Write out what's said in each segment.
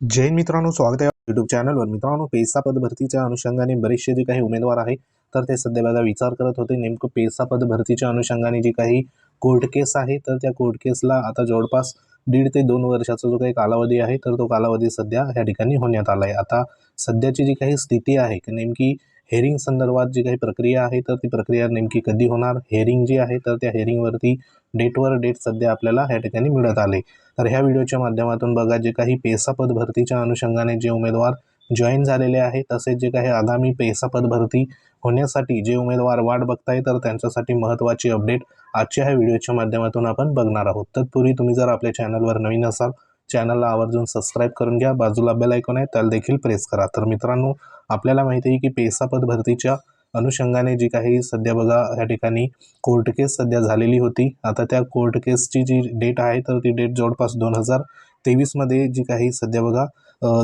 जैन मित्रांनो स्वागत आहे युट्यूब चॅनलवर मित्रांनो पेसा पद भरतीच्या अनुषंगाने बरेचसे जे काही उमेदवार आहे तर ते सध्या बघा विचार करत होते. नेमकं पेसा पद भरतीच्या अनुषंगाने जी काही कोर्ट केस आहे तर त्या कोर्ट केसला आता जवळपास दीड ते दोन वर्षाचा जो काही कालावधी आहे तर तो कालावधी सध्या या ठिकाणी होण्यात आला आहे आता सध्याची जी काही स्थिती आहे की नेमकी हेअरिंग संदर्भात जी काही प्रक्रिया आहे तर ती प्रक्रिया नेमकी कधी होणार? हेअरिंग जी आहे तर त्या हेअरिंगवरती डेटवर डेट सध्या आपल्याला ह्या ठिकाणी मिळत आले. तर ह्या व्हिडिओच्या माध्यमातून बघा जे काही पेसा पद भरतीच्या अनुषंगाने जे उमेदवार जॉईन झालेले आहे तसेच जे काही आगामी पेसा पद भरती होण्यासाठी जे उमेदवार वाट बघताय तर त्यांच्यासाठी महत्त्वाची अपडेट आजच्या ह्या व्हिडिओच्या माध्यमातून आपण बघणार आहोत. तत्पूर्वी तुम्ही जर आपल्या चॅनलवर नवीन असाल चॅनलला आवर्जून सबस्क्राईब करून घ्या. बाजूला बेल ऐकून आहे त्याला देखील प्रेस करा. तर मित्रांनो आपल्याला माहिती आहे की पेसा पद भरतीच्या अनुषंगाने जी काही सध्या बघा या ठिकाणी कोर्ट केस सध्या झालेली होती. आता त्या कोर्ट केसची जी डेट आहे तर ती डेट जवळपास दोन हजार तेवीसमध्ये जी काही सध्या बघा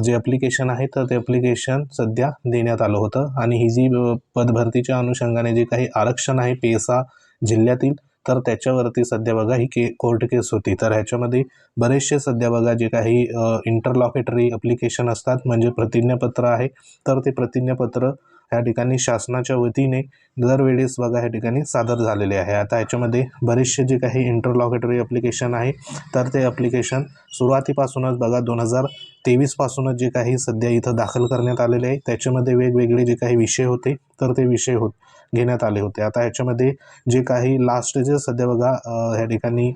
जे ॲप्लिकेशन आहे तर ते ॲप्लिकेशन सध्या देण्यात आलं होतं. आणि ही जी पदभरतीच्या अनुषंगाने जे काही आरक्षण आहे पेसा जिल्ह्यातील तर त्याच्यावरती सध्या बघा ही के कोर्ट केस होती. तर ह्याच्यामध्ये बरेचसे सध्या बघा जे काही इंटरलॉकेटरी अप्लिकेशन असतात म्हणजे प्रतिज्ञापत्र आहे तर ते प्रतिज्ञापत्र ह्या ठिकाणी शासनाच्या वतीने दरवेळेस बघा ह्या ठिकाणी सादर झालेले आहे. आता ह्याच्यामध्ये बरेचसे जे काही इंटरलॉकेटरी ॲप्लिकेशन आहे तर ते ॲप्लिकेशन सुरुवातीपासूनच बघा दोन हजार तेवीसपासूनच जे काही सध्या इथं दाखल करण्यात आलेले आहे. त्याच्यामध्ये वेगवेगळे जे काही विषय होते तर ते विषय होत घेण्यात आले होते. आता ह्याच्यामध्ये जे काही लास्ट जे सध्या बघा ह्या ठिकाणी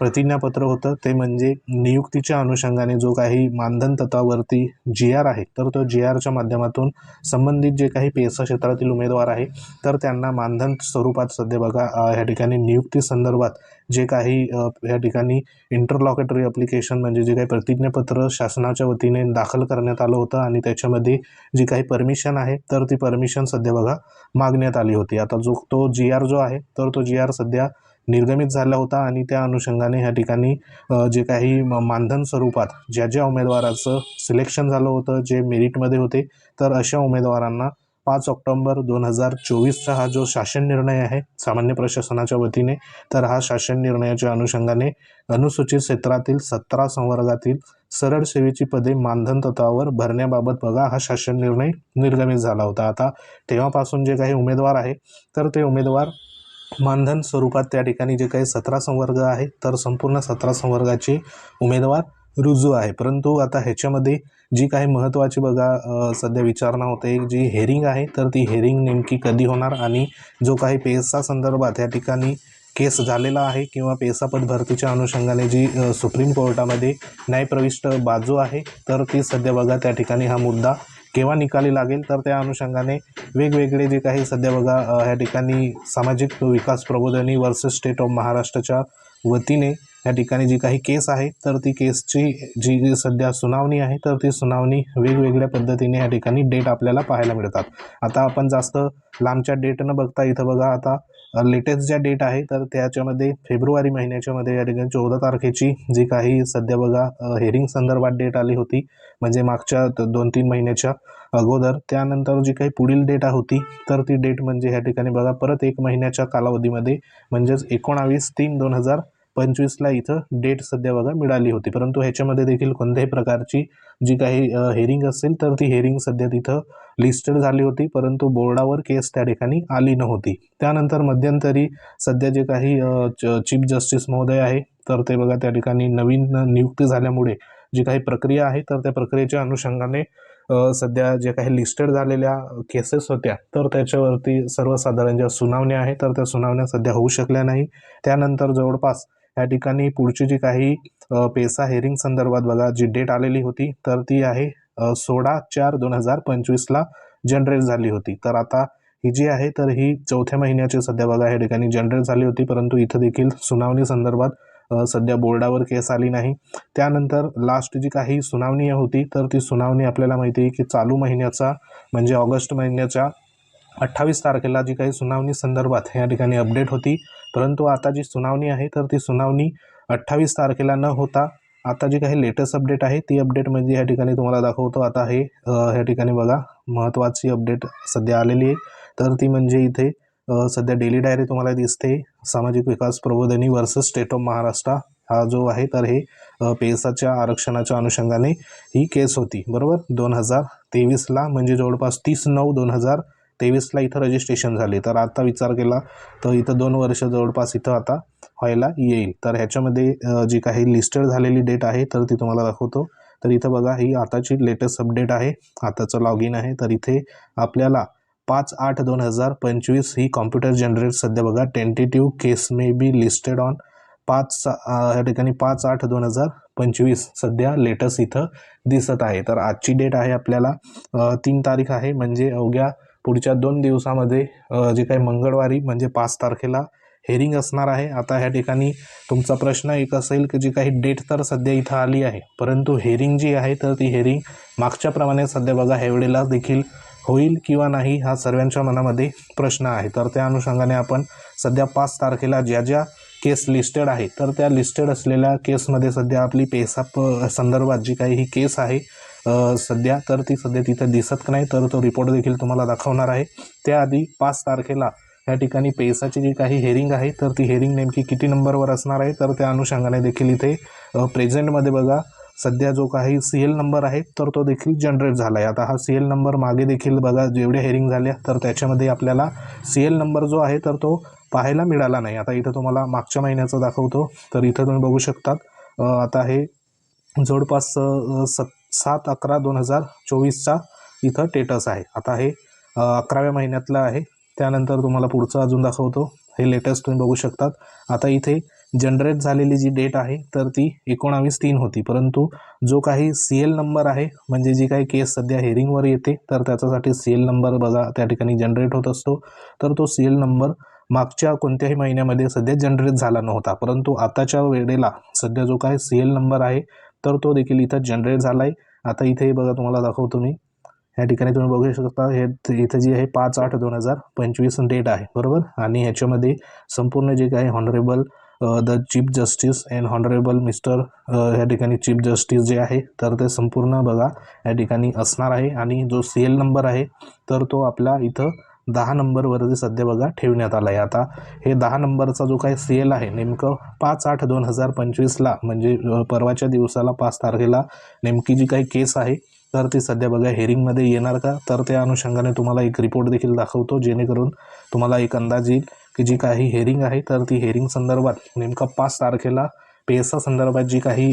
प्रतिज्ञापत्र होतं. ते म्हणजे नियुक्तीच्या अनुषंगाने जो काही मानधन तत्वावरती जी आर आहे तर तो जी आरच्या माध्यमातून संबंधित जे काही पेसा क्षेत्रातील उमेदवार आहे तर त्यांना मानधन स्वरूपात सध्या बघा ह्या ठिकाणी नियुक्ती संदर्भात जे काही या ह्या ठिकाणी इंटरलॉकेटरी ॲप्लिकेशन म्हणजे जे काही प्रतिज्ञापत्र शासनाच्या वतीने दाखल करण्यात आलं होतं आणि त्याच्यामध्ये जी काही परमिशन आहे तर ती परमिशन सध्या बघा मागण्यात आली होती. आता जो तो जी आर जो आहे तर तो जी आर सध्या निर्गमित झाला होता आणि त्या अनुषंगाने ह्या ठिकाणी जे काही म- मानधन स्वरूपात ज्या ज्या उमेदवाराचं सिलेक्शन झालं होतं जे मेरिटमध्ये होते तर अशा उमेदवारांना पाच ऑक्टोंबर दोन हजार चोवीसचा हा जो शासन निर्णय आहे सामान्य प्रशासनाच्या वतीने तर हा शासन निर्णयाच्या अनुषंगाने अनुसूचित क्षेत्रातील सतरा संवर्गातील सरळ सेवेची पदे मानधन तत्वावर भरण्याबाबत बघा हा शासन निर्णय निर्गमित झाला होता. आता तेव्हापासून जे काही उमेदवार आहे तर ते उमेदवार मानधन स्वरूपात त्या ठिकाणी जे काही सतरा संवर्ग आहे तर संपूर्ण सतरा संवर्गाचे उमेदवार रुजू आहे. परंतु आता ह्याच्यामध्ये जी काही महत्त्वाची बघा सध्या विचारणा होते जी हेरिंग आहे तर ती हेरिंग नेमकी कधी होणार? आणि जो काही पेसा संदर्भात या ठिकाणी केस झालेला आहे किंवा पेसा पद भरतीच्या अनुषंगाने जी सुप्रीम कोर्टामध्ये न्यायप्रविष्ट बाजू आहे तर ती सध्या बघा त्या ठिकाणी हा मुद्दा केव्हा निकाली लागेल तर त्या अनुषंगाने वेगवेगळे जे काही सध्या बघा ह्या ठिकाणी Samajik Vikas Prabodhini versus state of महाराष्ट्राच्या वतीने या ठिकाणी जी काही केस आहे तर ती केसची जी जी सध्या सुनावणी आहे तर ती सुनावणी वेगवेगळ्या पद्धतीने या ठिकाणी डेट आपल्याला पाहायला मिळतात. आता आपण जास्त लांबच्या डेट न बघता इथं बघा आता लेटेस्ट ज्या डेट आहे तर त्याच्यामध्ये फेब्रुवारी महिन्याच्या मध्ये या ठिकाणी चौदा तारखेची जी काही सध्या बघा हेअरिंग संदर्भात डेट आली होती म्हणजे मागच्या दोन तीन महिन्याच्या अगोदर. त्यानंतर जी काही पुढील डेट होती तर ती डेट म्हणजे ह्या ठिकाणी बघा परत एक महिन्याच्या कालावधीमध्ये म्हणजेच एकोणावीस तीन दोन हजार पंचवीसला इथं डेट सध्या बघा मिळाली होती. परंतु ह्याच्यामध्ये देखील कोणत्याही प्रकारची जी काही हेअरिंग असेल तर ती हेअरिंग सध्या तिथं लिस्टेड झाली होती. परंतु बोर्डावर केस त्या ठिकाणी आली नव्हती. त्यानंतर मध्यंतरी सध्या जे काही चीफ जस्टिस महोदय आहे तर ते बघा त्या ठिकाणी नवीन नियुक्ती झाल्यामुळे जी काही प्रक्रिया आहे तर त्या प्रक्रियेच्या अनुषंगाने सध्या जे काही लिस्टेड झालेल्या केसेस होत्या तर त्याच्यावरती सर्वसाधारण ज्या सुनावण्या आहे तर त्या सुनावण्या सध्या होऊ शकल्या नाही. त्यानंतर जवळपास या ठिकाणी पुढची जी काही पेसा हेरिंग संदर्भात बघा जी डेट आलेली होती तर ती आहे सोळा चार दोन हजार पंचवीसला जनरेट झाली होती. तर आता ही जी आहे तर ही चौथ्या महिन्याची सध्या बघा या ठिकाणी जनरेट झाली होती परंतु इथं देखील सुनावणी संदर्भात सध्या बोर्डावर केस आली नाही. त्यानंतर लास्ट जी काही सुनावणी होती तर ती सुनावणी आपल्याला माहिती आहे की चालू महिन्याचा म्हणजे ऑगस्ट महिन्याच्या अठ्ठावीस तारखेला जी काही सुनावणी संदर्भात या ठिकाणी अपडेट होती परंतु आता जी सुनावणी आहे तर ती सुनावणी अठ्ठावीस तारखेला न होता आता जी काही लेटेस्ट अपडेट आहे ती अपडेट म्हणजे या ठिकाणी तुम्हाला दाखवतो. आता हे ह्या ठिकाणी बघा महत्त्वाची अपडेट सध्या आलेली आहे. तर ती म्हणजे इथे सध्या डेली डायरी तुम्हाला दिसते Samajik Vikas Prabodhini versus state of Maharashtra. हा जो आहे तर हे पेसाच्या आरक्षणाच्या अनुषंगाने ही केस होती. बरोबर? दोन हजार तेवीसला म्हणजे जवळपास तीस नऊ दोन हजार तेवीसला इथं रजिस्ट्रेशन झाले. तर आता विचार केला तर इथं दोन वर्ष जवळपास इथं आता व्हायला येईल. तर ह्याच्यामध्ये जी काही लिस्टेड झालेली डेट आहे तर ती तुम्हाला दाखवतो. तर इथं बघा ही आताची लेटेस्ट अपडेट आहे. आताचं लॉग इन आहे. तर इथे आपल्याला पाच आठ दोन हजार पंचवीस ही कॉम्प्युटर जनरेट सध्या बघा tentative case may be listed on पाच या ठिकाणी पाच आठ दोन हजार पंचवीस सध्या लेटेस्ट इथं दिसत आहे. तर आजची डेट आहे आपल्याला तीन तारीख आहे. म्हणजे अवघ्या पुढच्या दोन दिवसामध्ये जे काही मंगळवारी म्हणजे पाच तारखेला हेरिंग असणार आहे. आता ह्या ठिकाणी तुमचा प्रश्न एक असेल की जी काही डेट तर सध्या इथं आली आहे. परंतु हेरिंग जी आहे तर ती हेरिंग मागच्याप्रमाणे सध्या बघा ह्या देखील होईल किंवा नाही हा सर्वांच्या मनामध्ये प्रश्न आहे. तर त्या अनुषंगाने आपण सध्या पाच तारखेला ज्या ज्या केस लिस्टेड आहे तर त्या लिस्टेड असलेल्या केसमध्ये सध्या आपली पेसाप संदर्भात जी काही ही केस आहे सध्या तर ती सध्या तिथं दिसत नाही तर तो रिपोर्ट देखील तुम्हाला दाखवणार आहे. त्याआधी पाच तारखेला या ठिकाणी पेसाची जी काही हेरिंग आहे तर ती हेरिंग नेमकी किती नंबरवर असणार आहे तर त्या अनुषंगाने देखील इथे प्रेझेंटमध्ये बघा सध्या जो काही सी एल नंबर आहे तर तो देखील जनरेट झाला आहे आता हा सी एल नंबर मागे देखील बघा जेवढ्या हेरिंग झाल्या तर त्याच्यामध्ये आपल्याला सी एल नंबर जो आहे तर तो पाहायला मिळाला नाही. आता इथं तुम्हाला मागच्या महिन्याचं दाखवतो तर इथं तुम्ही बघू शकतात. आता हे जवळपास सत् सात अकरा दोन हजार चोवीसचा इथं टेटस आहे. आता हे अकराव्या महिन्यातलं आहे. त्यानंतर तुम्हाला पुढचं अजून दाखवतो. हे लेटेस्ट तुम्ही बघू शकतात. आता इथे जनरेट झालेली जी डेट आहे तर ती एकोणावीस तीन होती. परंतु जो काही सी एल नंबर आहे म्हणजे जी काही केस सध्या हेरिंगवर येते तर त्याच्यासाठी सी एल नंबर बघा त्या ठिकाणी जनरेट होत असतो. तर तो सी एल नंबर मागच्या कोणत्याही महिन्यामध्ये सध्या जनरेट झाला नव्हता. परंतु आताच्या वेळेला सध्या जो काही सी एल नंबर आहे तर तो देखील इथं जनरेट झाला आहे आता इथे बघा तुम्हाला दाखवतो मी. या ठिकाणी तुम्ही बघू शकता हे इथं जी आहे पाच आठ दोन हजार पंचवीस डेट आहे बरोबर? आणि ह्याच्यामध्ये संपूर्ण जे काही honourable the chief justice and honourable mister या ठिकाणी चीफ जस्टिस जे आहे तर ते संपूर्ण बघा या ठिकाणी असणार आहे. आणि जो सी एल नंबर आहे तर तो आपला इथं दहा नंबरवरती सध्या बघा ठेवण्यात आला आहे आता हे दहा नंबरचा जो काही सी एल आहे नेमकं पाच आठ दोन हजार पंचवीसला म्हणजे परवाच्या दिवसाला पाच तारखेला नेमकी जी काही केस आहे तर ती सध्या बघा हेरिंगमध्ये येणार का? तर त्या अनुषंगाने तुम्हाला एक रिपोर्ट देखील दाखवतो जेणेकरून तुम्हाला एक अंदाज येईल की जी काही हेरिंग आहे तर ती हेरिंग संदर्भात नेमकं पाच तारखेला पेसा संदर्भात जी काही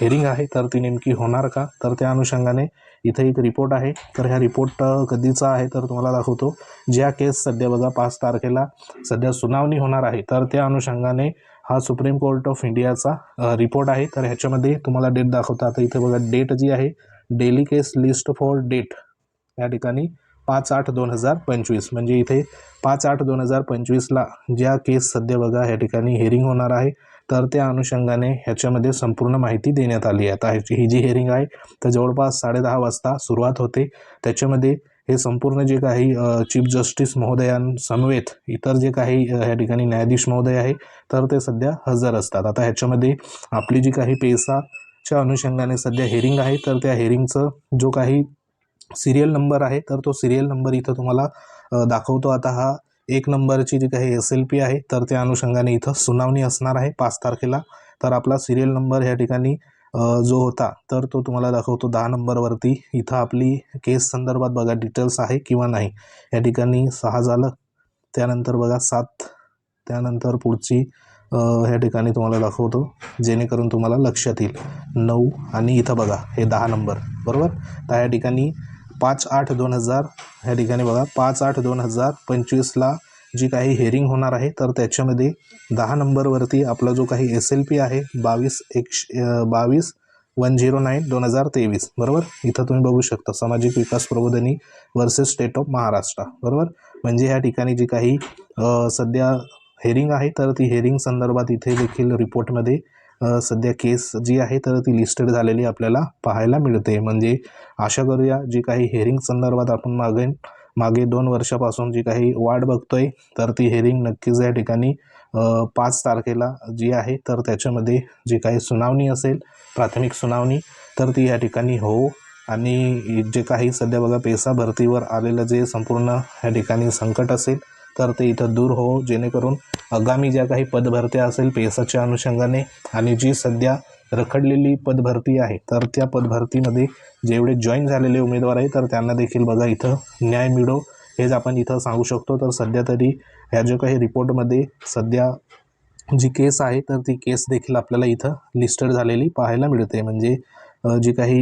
हेरिंग आहे तर ती नेमकी होणार का? तर त्या अनुषंगाने इथे एक रिपोर्ट आहे. तर ह्या रिपोर्ट कधीचा आहे तर तुम्हाला दाखवतो. ज्या केस सध्या बघा पाच तारखेला सध्या सुनावणी होणार आहे तर त्या अनुषंगाने हा सुप्रीम कोर्ट ऑफ इंडियाचा रिपोर्ट आहे. तर ह्याच्यामध्ये तुम्हाला डेट दाखवता. आता इथे बघा डेट जी आहे daily case list for date या ठिकाणी पाच आठ दोन हजार पंचवीस. म्हणजे इथे पाच आठ दोन हजार पंचवीसला ज्या केस सध्या बघा ह्या ठिकाणी हेरिंग होणार आहे. तर त्या अनुषंगाने ह्याच्यामध्ये संपूर्ण माहिती देण्यात आली आहे. आता ह्याची ही जी हेअरिंग आहे तर जवळपास साडेदहा वाजता सुरुवात होते. त्याच्यामध्ये हे संपूर्ण जे काही चीफ जस्टिस महोदयांसमवेत इतर जे काही ह्या ठिकाणी न्यायाधीश महोदय आहे तर ते सध्या हजर असतात. आता ह्याच्यामध्ये आपली जी काही पेसाच्या अनुषंगाने सध्या हेरिंग आहे तर त्या हेरिंगचं जो काही सिरियल नंबर आहे तर तो सिरियल नंबर इथं तुम्हाला दाखवतो. आता हा एक नंबरची जी काही एस एल पी आहे तर त्या अनुषंगाने इथं सुनावणी असणार आहे पाच तारखेला. तर आपला सिरियल नंबर ह्या ठिकाणी जो होता तर तो तुम्हाला दाखवतो. दहा नंबरवरती इथं आपली केस संदर्भात बघा डिटेल्स आहे किंवा नाही. या ठिकाणी सहा झालं त्यानंतर बघा सात त्यानंतर पुढची ह्या ठिकाणी तुम्हाला दाखवतो जेणेकरून तुम्हाला लक्षात येईल. नऊ आणि इथं बघा हे दहा नंबर. बरोबर? तर ह्या ठिकाणी पाच आठ दोन हजार ह्या ठिकाणी बघा पाच आठ दोन हजार पंचवीसला जी काही हेरिंग होणार आहे तर त्याच्यामध्ये दहा नंबरवरती आपला जो काही एस एल पी आहे बावीस एकशे बावीस वन झिरो नाईन दोन हजार तेवीस बरोबर? इथं तुम्ही बघू शकता Samajik Vikas Prabodhini versus state of Maharashtra बरोबर? म्हणजे ह्या ठिकाणी जी काही सध्या हेरिंग आहे तर ती हेरिंग संदर्भात इथे देखील रिपोर्टमध्ये सध्या केस जी आहे तर ती लिस्टेड झालेली आपल्याला पाहायला मिळते. म्हणजे आशा करूया जी काही हेरिंग संदर्भात आपण मागे मागे दोन वर्षापासून जी काही वाट बघतोय तर ती हेरिंग नक्कीच या ठिकाणी पाच तारखेला जी आहे तर त्याच्यामध्ये जी काही सुनावणी असेल प्राथमिक सुनावणी तर ती या ठिकाणी हो आणि जे काही सध्या बघा पेसा भरतीवर आलेलं जे संपूर्ण या ठिकाणी संकट असेल तर ते इथं दूर हो जेणेकरून आगामी ज्या काही पदभरत्या असेल पेसाच्या अनुषंगाने आणि जी सध्या रखडलेली पदभरती आहे तर त्या पदभरतीमध्ये जेवढे जॉईन झालेले उमेदवार आहे तर त्यांना देखील बघा इथं न्याय मिळो. हेच आपण इथं सांगू शकतो. तर सध्या तरी ह्या जो काही रिपोर्टमध्ये सध्या जी केस आहे तर ती केस देखील आपल्याला इथं लिस्टेड झालेली पाहायला मिळते. म्हणजे जी काही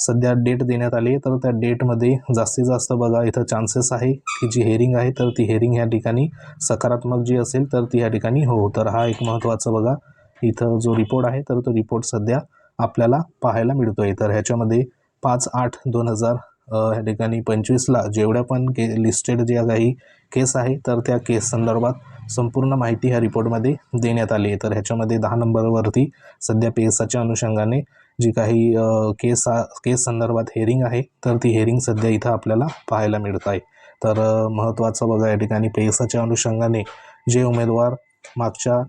सध्या डेट देण्यात आली आहे. तर त्या डेटमध्ये जास्तीत जास्त बघा इथं चान्सेस आहे की जी हेअरिंग आहे तर ती हेअरिंग ह्या ठिकाणी सकारात्मक जी असेल तर ती ह्या ठिकाणी हो. तर हा एक महत्त्वाचा बघा इथं जो रिपोर्ट आहे तर तो रिपोर्ट सध्या आपल्याला पाहायला मिळतो आहे तर ह्याच्यामध्ये पाच आठ दोन हजार ह्या ठिकाणी पंचवीसला जेवढ्या पण के लिस्टेड ज्या काही केस आहे तर त्या केस संदर्भात संपूर्ण माहिती ह्या रिपोर्टमध्ये देण्यात आली आहे. तर ह्याच्यामध्ये दहा नंबरवरती सध्या पेसाच्या अनुषंगाने जी काही केस केस संदर्भात हेअरिंग आहे तर ती हेअरिंग सध्या इथं आपल्याला पाहायला मिळत आहे तर महत्त्वाचं बघा या ठिकाणी पेसाच्या अनुषंगाने जे उमेदवार मागच्या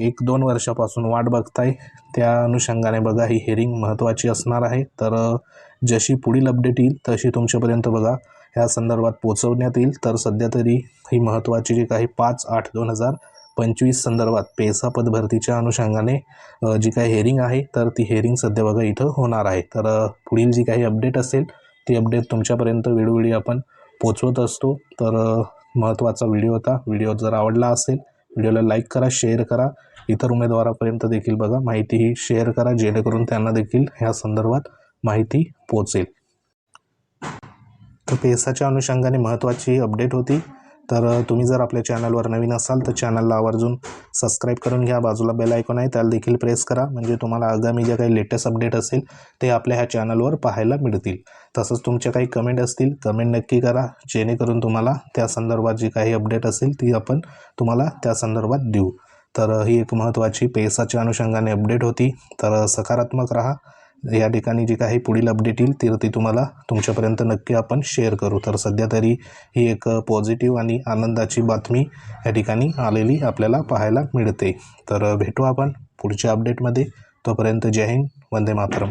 एक दोन वर्षापासून वाट बघताय त्या अनुषंगाने बघा ही हेअरिंग महत्त्वाची असणार आहे. तर जशी पुढील अपडेट येईल तशी तुमच्यापर्यंत बघा ह्या संदर्भात पोचवण्यात येईल. तर सध्या तरी ही महत्त्वाची जी काही पाच आठ दोन हजार पंचवीस संदर्भात पेसा पदभरतीच्या अनुषंगाने जी काही हेअरिंग आहे तर ती हेअरिंग सध्या बघा इथं होणार आहे. तर पुढील जी काही अपडेट असेल ती अपडेट तुमच्यापर्यंत वेळोवेळी आपण पोचवत असतो. तर महत्त्वाचा व्हिडिओ होता. व्हिडिओ जर आवडला असेल व्हिडिओला लाईक करा शेअर करा. इतर उमेदवारापर्यंत देखील बघा माहिती ही शेअर करा जेणेकरून त्यांना देखील ह्या संदर्भात माहिती पोचेल तर पेसाच्या अनुषंगाने महत्त्वाची अपडेट होती. तर तुम्ही जर आपल्या चॅनलवर नवीन असाल तर चॅनलला आवर्जून सबस्क्राईब करून घ्या. बाजूला बेल आयकॉन आहे त्याला देखील प्रेस करा. म्हणजे तुम्हाला आगामी जे काही लेटेस्ट अपडेट असेल ते आपल्या ह्या चॅनलवर पाहायला मिळतील. तसंच तुमच्या काही कमेंट असतील कमेंट नक्की करा. जेणेकरून तुम्हाला त्या संदर्भात जी काही अपडेट असेल ती आपण तुम्हाला त्या संदर्भात देऊ. तर ही एक महत्त्वाची पेसाच्या अनुषंगाने अपडेट होती. तर सकारात्मक राहा. या ठिकाणी जी काही पुढील अपडेट येईल ती ती तुम्हाला तुमच्यापर्यंत नक्की आपण शेअर करू. तर सध्या तरी ही एक पॉझिटिव्ह आणि आनंदाची बातमी या ठिकाणी आलेली आपल्याला पाहायला मिळते. तर भेटू आपण पुढच्या अपडेटमध्ये तोपर्यंत जय हिंद वंदे मातरम.